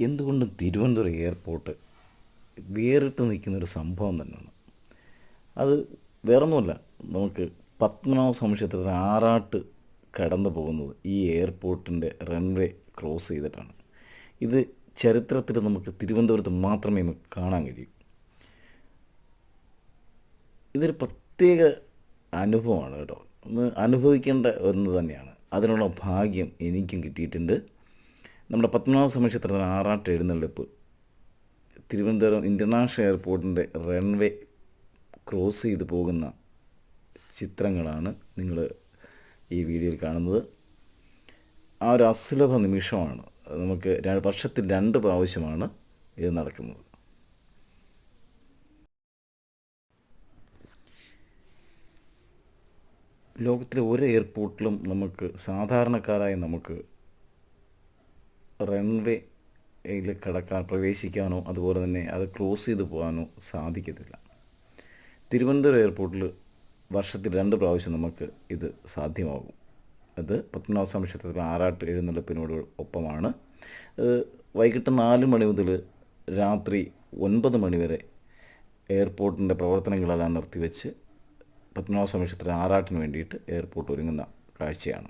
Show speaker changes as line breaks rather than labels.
എന്തുകൊണ്ടും തിരുവനന്തപുരം എയർപോർട്ട് വേറിട്ട് നിൽക്കുന്നൊരു സംഭവം തന്നെയാണ്. അത് വേറൊന്നുമല്ല നമുക്ക് പത്മനാഭ സംശയത്തിൽ ആറാട്ട് കടന്നു പോകുന്നത് ഈ എയർപോർട്ടിന്റെ റൺവേ ക്രോസ് ചെയ്തിട്ടാണ്. ഇത് ചരിത്രത്തിൽ നമുക്ക് തിരുവനന്തപുരത്ത് മാത്രമേ നമുക്ക് കാണാൻ കഴിയൂ. ഇതൊരു പ്രത്യേക അനുഭവമാണ് കേട്ടോ. ഒന്ന് അനുഭവിക്കേണ്ട ഒന്ന് തന്നെയാണ്. അതിനുള്ള ഭാഗ്യം എനിക്കും കിട്ടിയിട്ടുണ്ട്. നമ്മുടെ പത്മനാഭ സമക്ഷേത്രത്തിന് ആറാട്ട് എഴുന്നള്ളിപ്പ്. തിരുവനന്തപുരം ഇന്റർനാഷണൽ എയർപോർട്ടിന്റെ റൺവേ ക്രോസ് ചെയ്ത് പോകുന്ന ചിത്രങ്ങളാണ് നിങ്ങൾ ഈ വീഡിയോയിൽ കാണുന്നത്. ആ ഒരു അസുലഭ നിമിഷമാണ്. നമുക്ക് വർഷത്തിൽ രണ്ട് പ്രാവശ്യമാണ് ഇത് നടക്കുന്നത്. ലോകത്തിലെ ഒരു എയർപോർട്ടിലും നമുക്ക് സാധാരണക്കാരായ നമുക്ക് റൺവേയിൽ കടക്കാൻ പ്രവേശിക്കാനോ അതുപോലെ തന്നെ അത് ക്ലോസ് ചെയ്ത് പോകാനോ സാധിക്കത്തില്ല. തിരുവനന്തപുരം എയർപോർട്ടിൽ വർഷത്തിൽ രണ്ട് പ്രാവശ്യം നമുക്ക് ഇത് സാധ്യമാകും. അത് പത്മനാഭ സ്വാമി ക്ഷേത്രത്തിൽ ആറാട്ട് എഴുന്നള്ളിപ്പിനോട് ഒപ്പമാണ്. വൈകിട്ട് നാല് മണി മുതൽ രാത്രി ഒൻപത് മണി വരെ എയർപോർട്ടിന്റെ പ്രവർത്തനങ്ങളെല്ലാം നിർത്തിവെച്ച് പത്മനാഭ സ്വാമി ക്ഷേത്രത്തിൽ ആറാട്ടിന് വേണ്ടിയിട്ട് എയർപോർട്ട് ഒരുങ്ങുന്ന കാഴ്ചയാണ്.